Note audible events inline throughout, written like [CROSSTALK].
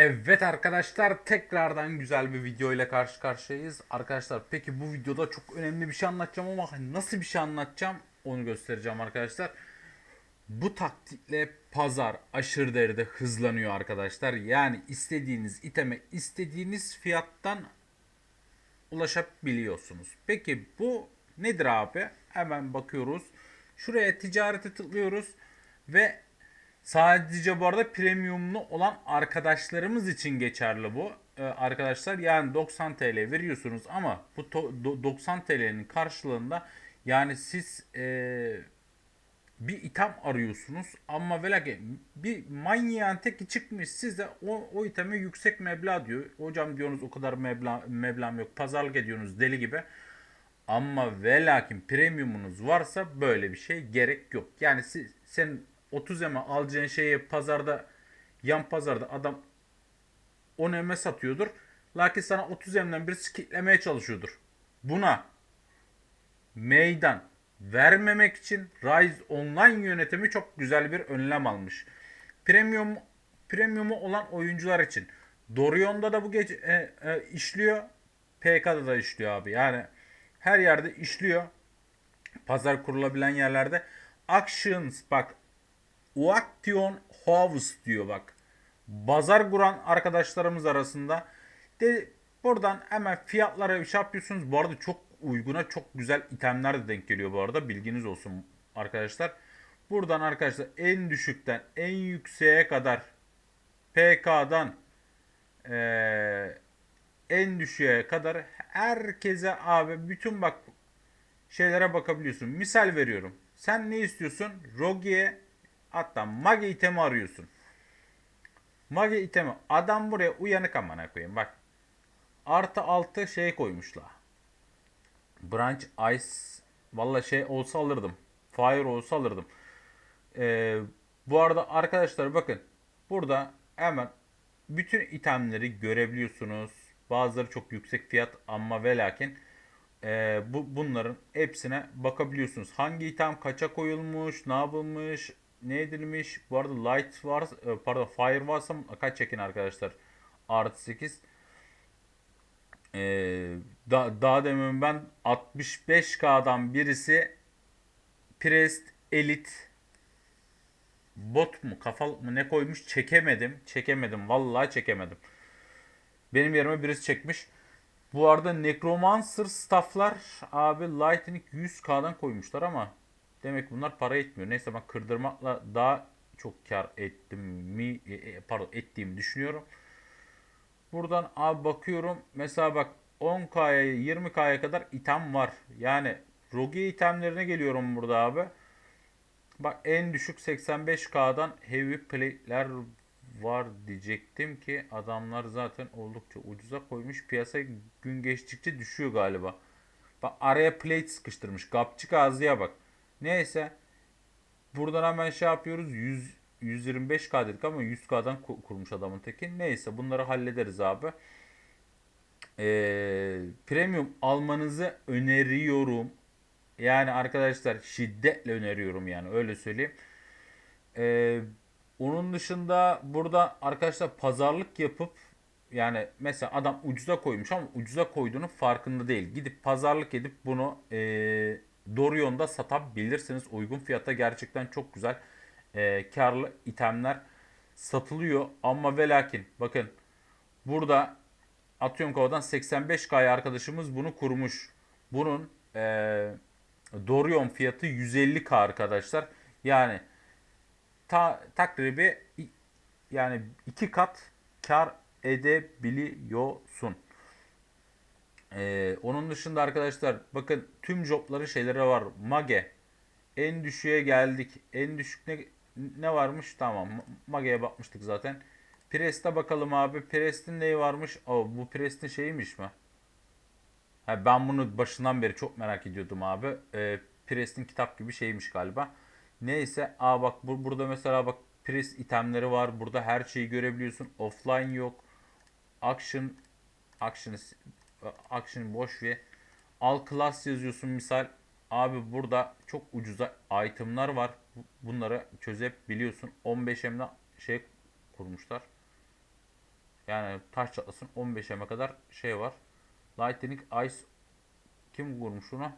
Evet arkadaşlar tekrardan güzel bir video ile karşı karşıyayız. Arkadaşlar peki bu videoda çok önemli bir şey anlatacağım ama nasıl bir şey anlatacağım onu göstereceğim arkadaşlar. Bu taktikle pazar aşırı derecede hızlanıyor arkadaşlar. Yani istediğiniz iteme istediğiniz fiyattan ulaşabiliyorsunuz. Peki bu nedir abi? Hemen bakıyoruz. Şuraya ticarete tıklıyoruz ve sadece bu arada premiumlu olan arkadaşlarımız için geçerli bu. Ee, arkadaşlar yani 90 TL veriyorsunuz ama bu to- do- 90 TL'nin karşılığında yani siz ee, bir itham arıyorsunuz ama ve lakin bir manyağın teki çıkmış size o, o iteme yüksek meblağ diyor. Hocam diyorsunuz o kadar meblağ, meblağım yok pazarlık ediyorsunuz deli gibi. Ama ve lakin premiumunuz varsa böyle bir şey gerek yok. Yani siz, sen 30 eme alacağın şeyi pazarda yan pazarda adam 10 eme satıyordur. Lakin sana 30 emden birisi kitlemeye çalışıyordur. Buna meydan vermemek için Rise Online yönetimi çok güzel bir önlem almış. Premium premiumu olan oyuncular için Dorion'da da bu gece e, e, işliyor. PK'da da işliyor abi. Yani her yerde işliyor. Pazar kurulabilen yerlerde. Actions bak Uaction House diyor bak. Bazar kuran arkadaşlarımız arasında. De, buradan hemen fiyatlara şey yapıyorsunuz. Bu arada çok uyguna çok güzel itemler de denk geliyor bu arada. Bilginiz olsun arkadaşlar. Buradan arkadaşlar en düşükten en yükseğe kadar PK'dan eee en düşüğe kadar herkese abi bütün bak şeylere bakabiliyorsun. Misal veriyorum. Sen ne istiyorsun? Rogi'ye hatta Mage itemi arıyorsun. Mage itemi. Adam buraya uyanık amına koyayım bak. Artı altı şey koymuşlar. Branch Ice valla şey olsa alırdım. Fire olsa alırdım. Ee, bu arada arkadaşlar bakın. Burada hemen bütün itemleri görebiliyorsunuz. Bazıları çok yüksek fiyat ama ve lakin e, bu, bunların hepsine bakabiliyorsunuz. Hangi item kaça koyulmuş, ne yapılmış, ne edilmiş. Bu arada light var, e, pardon fire varsa kaç çekin arkadaşlar. Artı 8. Ee, da, daha demin ben 65K'dan birisi Prest Elite bot mu kafalık mı ne koymuş çekemedim. Çekemedim. Vallahi çekemedim. Benim yerime birisi çekmiş. Bu arada Necromancer stafflar abi Lightning 100k'dan koymuşlar ama demek bunlar para etmiyor. Neyse ben kırdırmakla daha çok kar ettim mi e, e, pardon ettiğimi düşünüyorum. Buradan abi bakıyorum. Mesela bak 10K'ya 20K'ya kadar item var. Yani Rogue itemlerine geliyorum burada abi. Bak en düşük 85K'dan heavy plate'ler var diyecektim ki adamlar zaten oldukça ucuza koymuş. Piyasa gün geçtikçe düşüyor galiba. Bak araya plate sıkıştırmış. Kapçık ağzıya bak. Neyse. Buradan hemen şey yapıyoruz. 100 125K dedik ama 100K'dan ku- kurmuş adamın teki. Neyse bunları hallederiz abi. Ee, premium almanızı öneriyorum. Yani arkadaşlar şiddetle öneriyorum yani öyle söyleyeyim. Ee, onun dışında burada arkadaşlar pazarlık yapıp yani mesela adam ucuza koymuş ama ucuza koyduğunun farkında değil. Gidip pazarlık edip bunu e, Dorion'da satabilirsiniz. Uygun fiyata gerçekten çok güzel e, karlı itemler satılıyor. Ama ve lakin bakın burada atıyorum kovadan 85K arkadaşımız bunu kurmuş. Bunun e, Dorion fiyatı 150K arkadaşlar. Yani ta, takribi yani iki kat kar edebiliyorsun. Ee, onun dışında arkadaşlar bakın tüm jobları şeyleri var. Mage en düşüğe geldik. En düşük ne, ne varmış? Tamam. Mage'ye bakmıştık zaten. Prest'e bakalım abi. Prest'in neyi varmış? O bu Prest'in şeyiymiş mi? Ha, ben bunu başından beri çok merak ediyordum abi. Ee, Prest'in kitap gibi şeymiş galiba. Neyse. Aa bak bu, burada mesela bak Prest itemleri var. Burada her şeyi görebiliyorsun. Offline yok. Action Action Action boş ve Al class yazıyorsun misal. Abi burada çok ucuza itemlar var. Bu- Bunları çözebiliyorsun. 15 emle şey kurmuşlar. Yani taş çatlasın 15'e kadar şey var. Lightning Ice kim vurmuş ona?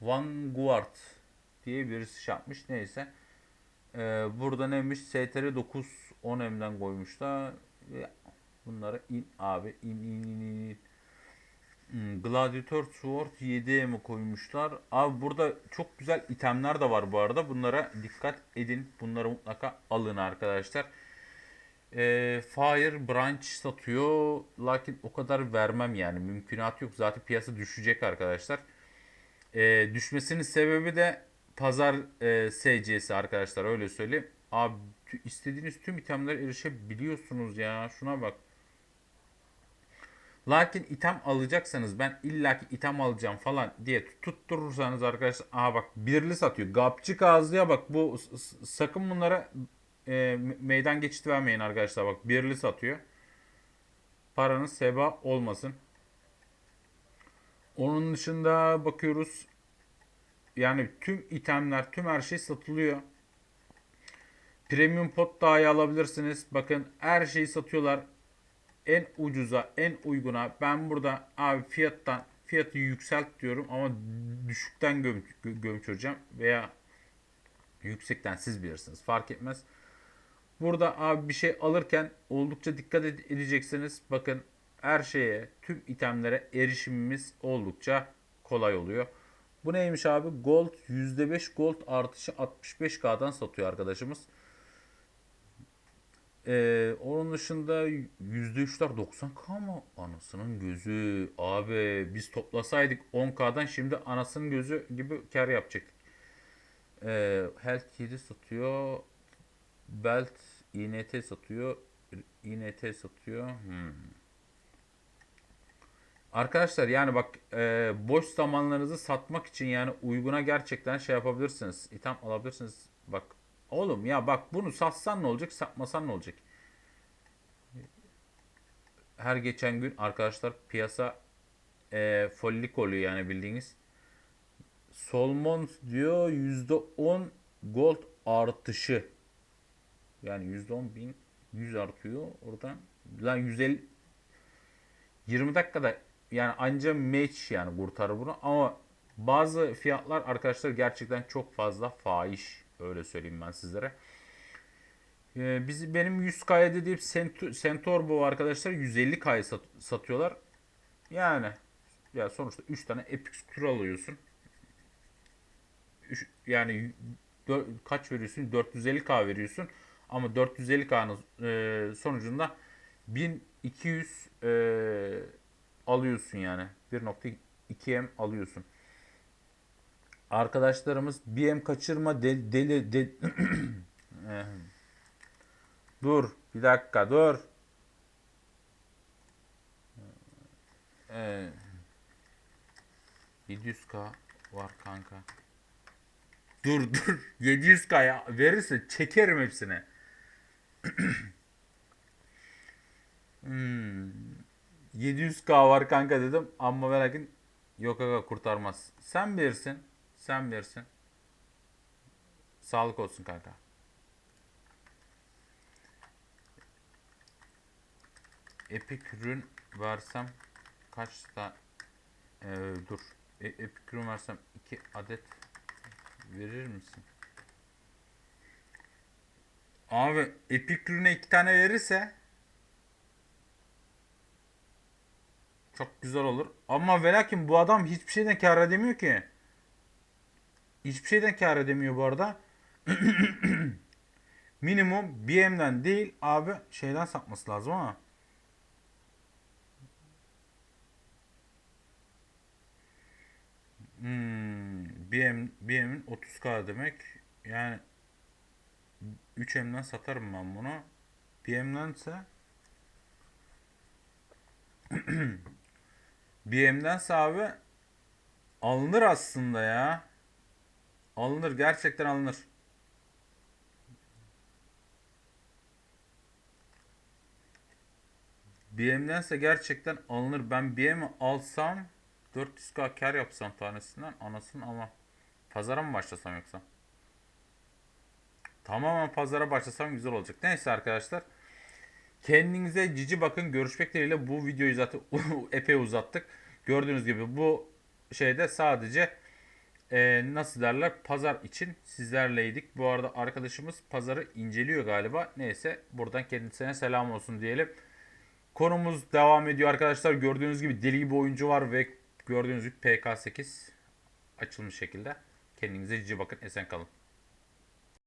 Vanguard diye birisi şey yapmış. Neyse. Ee, burada neymiş? STR 9 10M'den koymuşlar. Ve Bunları in abi in in in in. Hmm, Gladiator Sword 7'ye mi koymuşlar? Abi burada çok güzel itemler de var bu arada. Bunlara dikkat edin. Bunları mutlaka alın arkadaşlar. Ee, Fire Branch satıyor. Lakin o kadar vermem yani. Mümkünatı yok. Zaten piyasa düşecek arkadaşlar. Ee, düşmesinin sebebi de pazar e, SC'si arkadaşlar. Öyle söyleyeyim. Abi istediğiniz tüm itemlere erişebiliyorsunuz ya. Şuna bak. Lakin item alacaksanız ben illaki item alacağım falan diye tutturursanız arkadaşlar aha bak birli satıyor. Gapçı kazlıya bak bu sakın bunlara e, me- meydan geçit vermeyin arkadaşlar bak birli satıyor. Paranız seba olmasın. Onun dışında bakıyoruz. Yani tüm itemler, tüm her şey satılıyor. Premium pot dahi alabilirsiniz. Bakın her şeyi satıyorlar. En ucuza, en uyguna. Ben burada abi fiyattan fiyatı yükselt diyorum ama düşükten göm, gö- gömçüreceğim veya yüksekten siz bilirsiniz. Fark etmez. Burada abi bir şey alırken oldukça dikkat ed- edeceksiniz. Bakın her şeye, tüm itemlere erişimimiz oldukça kolay oluyor. Bu neymiş abi? Gold %5 gold artışı 65K'dan satıyor arkadaşımız. Ee, onun dışında %3'ler 90K mı? Anasının gözü. Abi biz toplasaydık 10K'dan şimdi anasının gözü gibi kar yapacaktık. Ee, Health 7 satıyor. Belt INT satıyor. INT satıyor. Hmm. Arkadaşlar yani bak e, boş zamanlarınızı satmak için yani uyguna gerçekten şey yapabilirsiniz. İtham alabilirsiniz. Bak oğlum ya bak bunu satsan ne olacak satmasan ne olacak? Her geçen gün arkadaşlar piyasa e, follik oluyor yani bildiğiniz. Solmon diyor %10 gold artışı. Yani %10 bin 100 artıyor oradan. Lan 150 20 dakikada yani anca match yani kurtarır bunu ama bazı fiyatlar arkadaşlar gerçekten çok fazla fahiş öyle söyleyeyim ben sizlere. Ee, biz benim 100K'ya dediğim bu arkadaşlar 150K'ya sat- satıyorlar. Yani ya sonuçta 3 tane Epic Scroll alıyorsun. Üç- yani dö- kaç veriyorsun? 450K veriyorsun. Ama 450K'nın e, sonucunda 1200 e, alıyorsun yani. 1.2M alıyorsun. Arkadaşlarımız BM kaçırma deli deli de- [CLEARS THROAT] Eh. dur bir dakika dur. Ee, 700k var kanka. Dur [LAUGHS] dur 700k ya verirse çekerim hepsini. [CLEARS THROAT] Hmm. 700k var kanka dedim ama ve lakin yok aga kurtarmaz. Sen bilirsin. Sen bilirsin. Sağlık olsun kanka. Epic ürün versem kaç da Ee, dur. E, Epic ürün versem 2 adet verir misin? Abi Epic ürüne 2 tane verirse Çok güzel olur. Ama ve lakin bu adam hiçbir şeyden kar edemiyor ki. Hiçbir şeyden kar edemiyor bu arada. [CLEARS THROAT] Minimum BM'den değil abi şeyden satması lazım ama. Hmm, BM, BM'in 30k demek. Yani 3M'den satarım ben bunu. BM'dense [CLEARS THROAT] BM'dense abi alınır aslında ya. Alınır gerçekten alınır. BM'dense gerçekten alınır. Ben BM'i alsam 400k kar yapsam tanesinden anasını ama pazara mı başlasam yoksa? Tamamen pazara başlasam güzel olacak. Neyse arkadaşlar. Kendinize cici bakın. Görüşmek dileğiyle bu videoyu zaten [LAUGHS] epey uzattık. Gördüğünüz gibi bu şeyde sadece e, nasıl derler pazar için sizlerleydik. Bu arada arkadaşımız pazarı inceliyor galiba. Neyse buradan kendisine selam olsun diyelim. Konumuz devam ediyor arkadaşlar. Gördüğünüz gibi deli gibi oyuncu var ve gördüğünüz gibi PK8 açılmış şekilde. Kendinize cici bakın. Esen kalın.